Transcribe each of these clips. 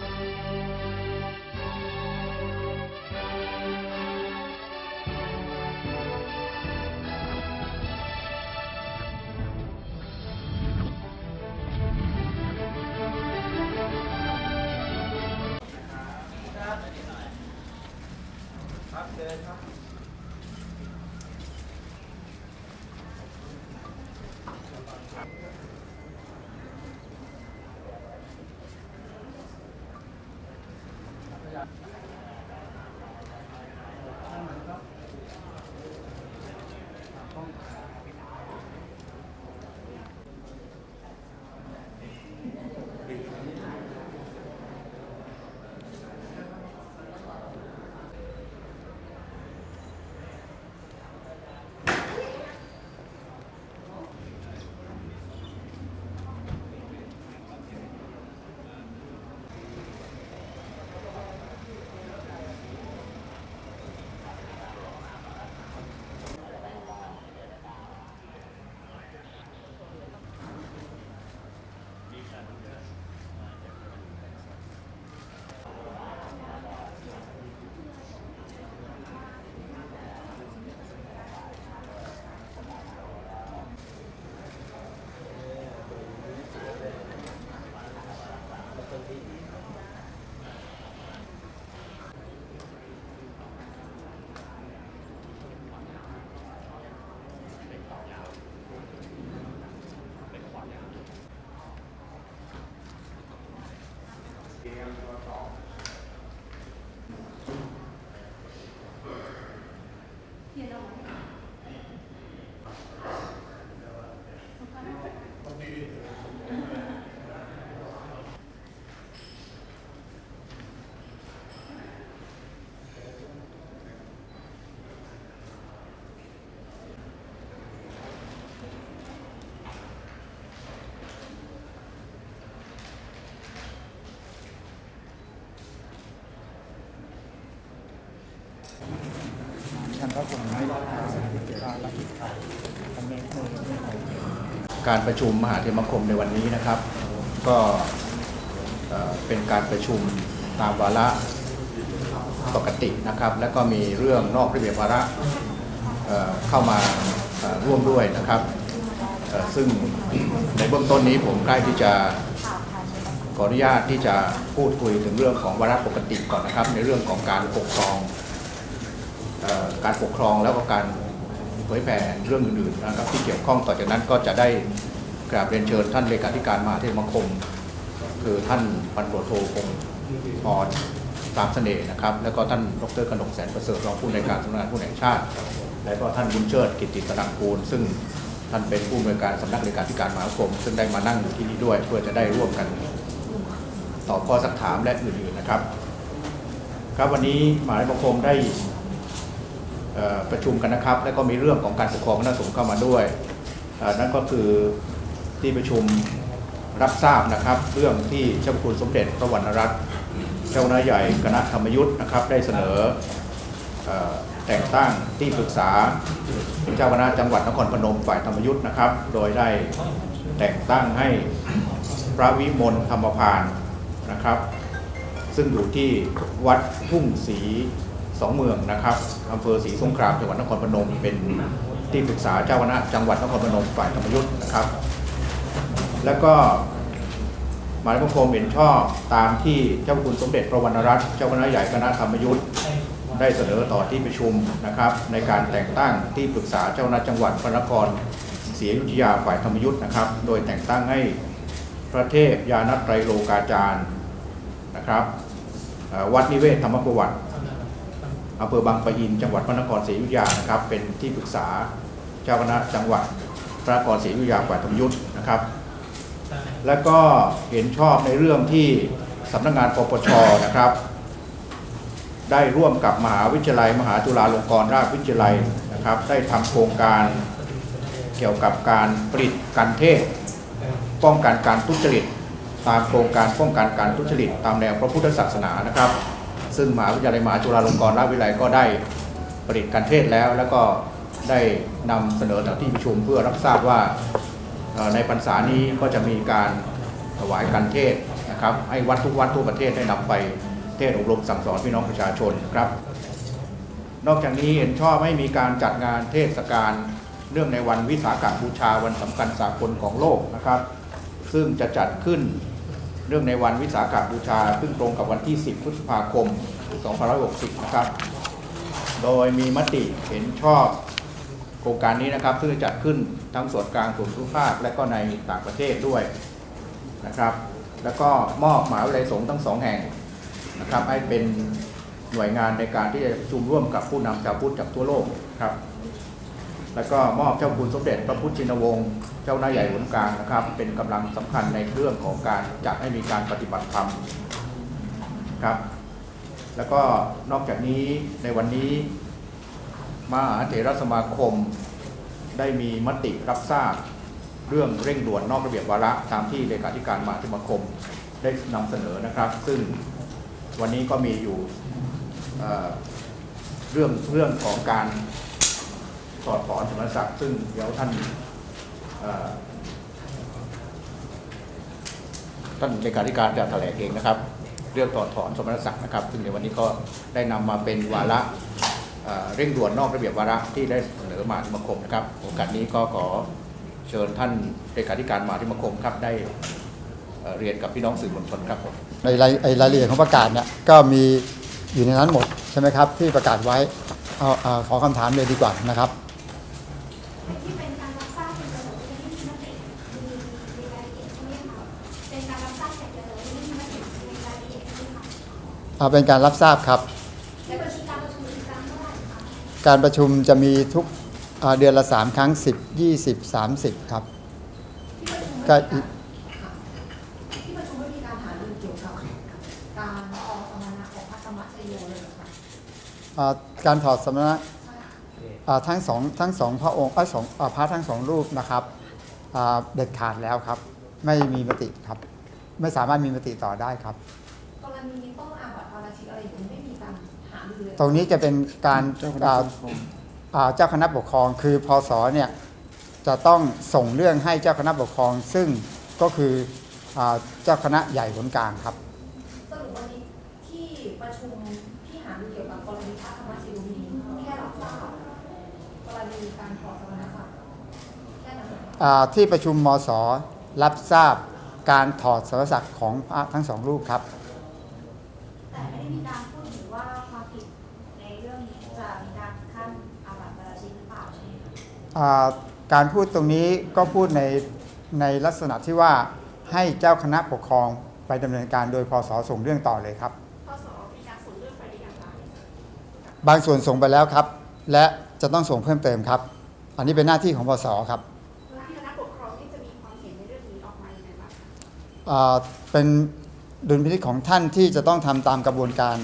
Bye. 电脑 ท่านก็คงไม่รอดทางการรับผิดชอบคอมเมนต์มือการประชุมมหาเทมคมในวันนี้นะครับ ก็เป็นการประชุมตามวาระปกตินะครับ แล้วก็มีเรื่องนอกระเบียบวาระเเข้ามาร่วมด้วยนะครับ ซึ่งในเบื้องต้นนี้ผมใกล้ที่จะขออนุญาตที่จะพูดคุยถึงเรื่องของวาระปกติก่อนนะครับ ในเรื่องของการปกครอง การปกครองแล้วก็การเผยแผ่เรื่องอื่นๆนะครับที่เกี่ยวข้องต่อจากนั้นก็จะได้กราบเรียนเชิญท่านเลขาธิการมหาเทรมคม คือท่านพันตรวจโทพงศ์พรตามเสน่ห์นะครับ แล้วก็ท่านดรกนกแสนประเสริฐรองผู้ในการสำนักงานผู้แห่งชาติ และก็ท่านบุญเชิดกิตติตรังกูล ซึ่งท่านเป็นผู้อำนวยการสำนักเลขาธิการมหาคม ซึ่งได้มานั่งอยู่ที่นี่ด้วย เพื่อจะได้ร่วมกันตอบข้อสักถามและอื่นๆนะครับ ครับวันนี้มหาเทรมคมได้ ประชุมกันนะครับ แล้วก็มีเรื่องของการปกครองคณะสงฆ์เข้ามาด้วย นั่นก็คือที่ประชุมรับทราบนะครับ เรื่องที่เจ้าพระคุณสมเด็จพระวรรณรัตน์เจ้าคณะใหญ่คณะธรรมยุทธ์นะครับ ได้เสนอแต่งตั้งที่ปรึกษาเจ้าคณะจังหวัดนครพนมฝ่ายธรรมยุทธ์นะครับ โดยได้แต่งตั้งให้พระวิมลธรรมพานนะครับ ซึ่งอยู่ที่วัดทุ่งศรี สองเมืองนะครับอำเภอศรีสงครามจังหวัดนครพนม เป็นที่ปรึกษาเจ้าคณะจังหวัดนครพนมฝ่ายธรรมยุทธ์นะครับ แล้วก็หมายบังคมเห็นชอบตามที่เจ้าคุณสมเด็จพระวรรณรัตน์เจ้าคณะใหญ่คณะธรรมยุทธ์ได้เสนอต่อที่ประชุมนะครับ ในการแต่งตั้งที่ปรึกษาเจ้าคณะจังหวัดพระนครศรีอยุธยาฝ่ายธรรมยุทธ์นะครับ โดยแต่งตั้งให้พระเทพยานัตไตรโลกาจารย์นะครับวัดนิเวศธรรมประวัติ อำเภอบางปะอิน จังหวัดพระนครศรีอยุธยานะครับเป็นที่ปรึกษาเจ้าคณะจังหวัดพระนครศรีอยุธยาฝ่ายธรรมยุทธ์นะครับ แล้วก็เห็นชอบในเรื่องที่สำนักงานปปชนะครับ ได้ร่วมกับมหาวิทยาลัย มหาจุฬาลงกรณราชวิทยาลัยนะครับ ได้ทำโครงการเกี่ยวกับการผลิตกันเทศ ป้องกันการทุจริต ตามโครงการป้องกันการทุจริต ตามแนวพระพุทธศาสนานะครับ ซึ่งมหาวิทยาลัยมหาจุฬาลงกรณราชวิทยาลัยก็ได้ผลิตการเทศแล้ว แล้วก็ได้นำเสนอต่อที่ประชุมเพื่อรับทราบว่าในพรรษานี้ก็จะมีการถวายการเทศนะครับ ให้วัดทุกวัดทั่วประเทศได้นำไปเทศอบรมสั่งสอนพี่น้องประชาชนครับ นอกจากนี้เห็นชอบให้มีการจัดงานเทศกาลเนื่องในวันวิสาขบูชาวันสำคัญสากลของโลกนะครับ ซึ่งจะจัดขึ้น เนื่องในวันวิสาขบูชาซึ่งตรงกับวันที่ 10 พฤษภาคม 2560 นะครับ โดยมีมติเห็นชอบโครงการนี้นะครับซึ่งจะจัดขึ้นทั้งส่วนกลางส่วนภูมิภาคและก็ในต่างประเทศด้วยนะครับ แล้วก็มอบหมหาวิทยาลัยสงฆ์ทั้งสองแห่งนะครับให้เป็นหน่วยงานในการที่จะประชุมร่วมกับผู้นำชาวพุทธจากทั่วโลกครับ แล้วก็มอบเจ้าคุณสมเด็จพระพุทธชินวงศ์เจ้าหน้าใหญ่หนกลางนะครับ เป็นกำลังสำคัญในเรื่องของการจัดให้มีการปฏิบัติธรรมครับ แล้วก็นอกจากนี้ในวันนี้มหาเถรสมาคม ได้มีมติรับทราบเรื่องเร่งด่วนนอกระเบียบวาระตามที่เลขาธิการมหาสมาคมได้นำเสนอนะครับ ซึ่งวันนี้ก็มีอยู่เรื่องเรื่องของการ อดถอนสมณศักดิ์ซึ่งเดี๋ยวท่านท่านเลขาธิการจะแถลงเองนะครับ เรื่องถอดถอนสมณศักดิ์นะครับ ซึ่งในวันนี้ก็ได้นำมาเป็นวาระเร่งด่วนนอกระเบียบวาระที่ได้เสนอมาที่มคมนะครับ โอกาสนี้ก็ขอเชิญท่านเลขาธิการมาที่มคมครับได้เรียนกับพี่น้องสื่อมวลชนครับผมในรายรายละเอียดของประกาศเนี่ยก็มีอยู่ในนั้นหมดใช่ไหมครับที่ประกาศไว้เอาขอคำถามเลยดีกว่านะครับ ที่เป็นการรับทราบเป็นประโยชน์ที่มีมติมีมีรายละเอียดใช่ไหมคะ เป็นการรับทราบอย่างเดียวเลยไม่มีมติในรายละเอียดใช่ไหมคะเอาเป็นการรับทราบครับ และประชุมการประชุมอีกครั้งเมื่อไหร่คะการประชุมจะมีทุกอ่าเดือนละ 3 ครั้ง 10 20 30 ครับ ที่ประชุมก็ไม่มีการที่ประชุมไม่มีการหารือเกี่ยวกับการออกสมณะของพระธรรมชโยเลยเหรอคะอ่าการถอดสมณะอ่าทั้งสองทั้งสองพระองค์เอ้ยสองอ่าพระทั้งสองรูปนะครับอ่าเด็ดขาดแล้วครับ ไม่มีมติครับ ไม่สามารถมีมติต่อได้ครับ กรณีต้องอาบัติปาราชิกอะไรอย่างนี้ไม่มีการหารือเลยตรงนี้จะเป็นการเจ้าคณะอ่าปกครองอ่าเจ้าคณะปกครองคือพศเนี่ยจะต้องส่งเรื่องให้เจ้าคณะปกครอง ซึ่งก็คืออาเจ้าคณะใหญ่หนกลางครับ สรุปวันนี้ที่ประชุมที่หารือเกี่ยวกับกรณีพระธรรมชโยมีแค่รับทราบกรณีการขอสมณศักดิ์แค่นั้นเหรอคะอ่าที่ประชุมมสรับทราบ การถอดสรศักดิ์ของพระทั้งสองรูปครับ แต่ไม่ได้มีการพูดถึงว่าความผิดในเรื่องนี้จะมีการขั้นอาบัติปาราชิกหรือเปล่าใช่ไหมคะอ่าการพูดตรงนี้ก็พูดในในลักษณะที่ว่าให้เจ้าคณะปกครองไปดำเนินการโดยพศส่งเรื่องต่อเลยครับข้อสอบมีการส่งเรื่องไปหรือยังคะบางส่วนส่งไปแล้วครับ และจะต้องส่งเพิ่มเติมครับ อันนี้เป็นหน้าที่ของพศครับ เป็นดุลพินิจของท่านที่จะต้องทำตามกระบวนการ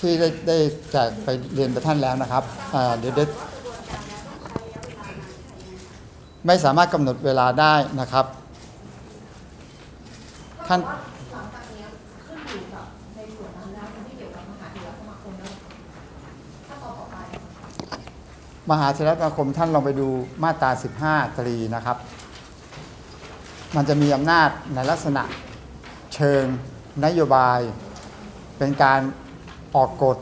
ที่ได้แจกไปเรียนไปท่านแล้วนะครับเดี๋ยวไม่สามารถกำหนดเวลาได้นะครับท่านมหาเทรสมาคมท่านลองไปดูมาตรา 15 ตรีนะครับ มันจะมีอำนาจในลักษณะเชิงนโยบาย เป็นการออกกฎ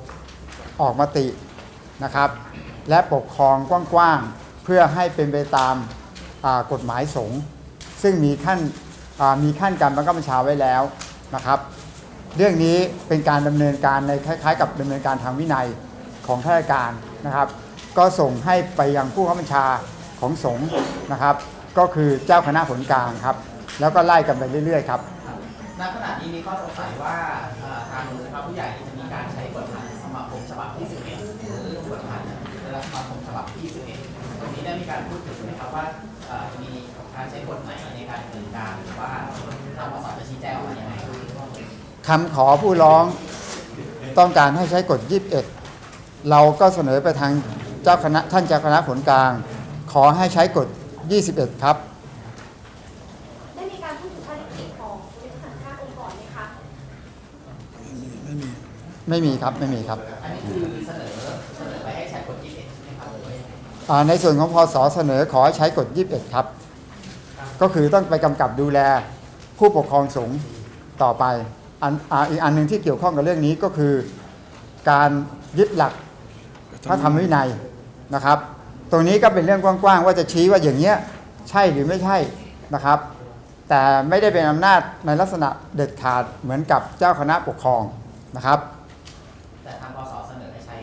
ออกมตินะครับ และปกครองกว้างๆ เพื่อให้เป็นไปตามกฎหมายสงฆ์ซึ่งมีขั้นมีขั้นการบังคับบัญชาไว้แล้วนะครับ เรื่องนี้เป็นการดำเนินการในคล้าย ๆ กับดำเนินการทางวินัยของข้าราชการนะครับ ก็ส่งให้ไปยังผู้บังคับบัญชาของสงฆ์นะครับ ก็คือเจ้าคณะผลกลางครับ แล้วก็ไล่กันไปเรื่อยๆครับณขณะนี้มีข้อสงสัยว่าเอ่อทางพระผู้ใหญ่จะมีการใช้กฎหมายสมาคมฉบับที่11หรือกฎหมายรัฐสมาคมฉบับที่11ตรงนี้ได้มีการพูดถึงไหมครับว่าเอ่อมีการใช้กฎไหนในการดำเนินการหรือว่าทางมสจะชี้แจงออกมาอย่างไรคำขอผู้ร้องต้องการให้ใช้กฎ 21 เราก็เสนอไปทางเจ้าคณะท่านเจ้าคณะผลกลาง ขอให้ใช้กฎ 21 ครับ ได้มีการพูดถึงข้อเท็จจริงของบริษัทค่าองค์กรไหมคะไม่มีครับไม่มีครับอันนี้คือเสนอเสนอไปให้ใช้กฎ21ใช่ไหมครับหรือว่ายังไงอ่าในส่วนของพศเสนอขอให้ใช้กฎ21 ครับ ก็คือต้องไปกำกับดูแลผู้ปกครองสงฆ์ต่อไปอันอ่าอีกอันหนึ่งที่เกี่ยวข้องกับเรื่องนี้ก็คือ การยึดหลักพระธรรมวินัยนะครับ ตรงนี้ก็เป็นเรื่องกว้างๆว่าจะชี้ว่าอย่างเนี้ยใช่หรือไม่ใช่นะครับ แต่ไม่ได้เป็นอำนาจในลักษณะเด็ดขาดเหมือนกับเจ้าคณะปกครองนะครับ แต่ทางกสเสนอให้ใช้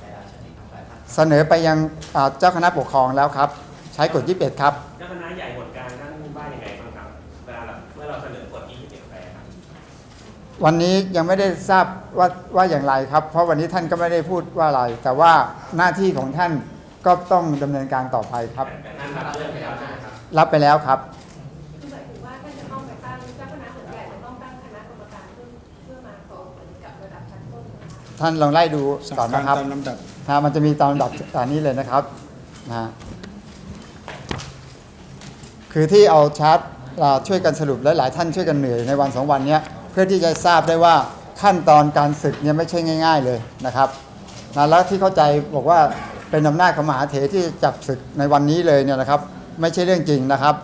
ไปแล้วใช่ไหมครับแต่ท่านเสนอไปยังอ่าเจ้าคณะปกครองแล้วครับ ใช้กฎ21ครับ เจ้าคณะใหญ่หมวดการท่านว่ายังไงบ้างครับเวลาเราเมื่อเราเสนอกฎที่เปลี่ยนแปลงครับวันนี้ยังไม่ได้ทราบว่าว่าอย่างไรครับ เพราะวันนี้ท่านก็ไม่ได้พูดว่าอะไร แต่ว่าหน้าที่ของท่าน ก็ต้องดำเนินการต่อไปครับ แต่ท่านรับเรื่องไปแล้วใช่ไหมครับ รับไปแล้วครับ คือหมายถึงว่าท่านจะต้องไปตั้งเจ้าคณะส่วนใหญ่จะต้องตั้งคณะกรรมการเพื่อเพื่อมาสอบเหมือนกับระดับชั้นต้นนะคะ ท่านลองไล่ดูสั่งก่อนการนะครับตามลำดับ นะมันจะมีตามลำดับอันนี้เลยนะครับนะฮะคือที่เอาชาร์ตอ่าช่วยกันสรุปและหลายท่านช่วยกันเหนื่อยในวันสองวันเนี้ยเพื่อที่จะทราบได้ว่าขั้นตอนการศึกเนี่ยไม่ใช่ง่าย ๆเลยนะครับนะแล้วที่เข้าใจบอกว่า เป็นอำนาจของมหาเถรที่จับศึกในวันนี้เลยเนี่ยนะครับ ไม่ใช่เรื่องจริงนะครับ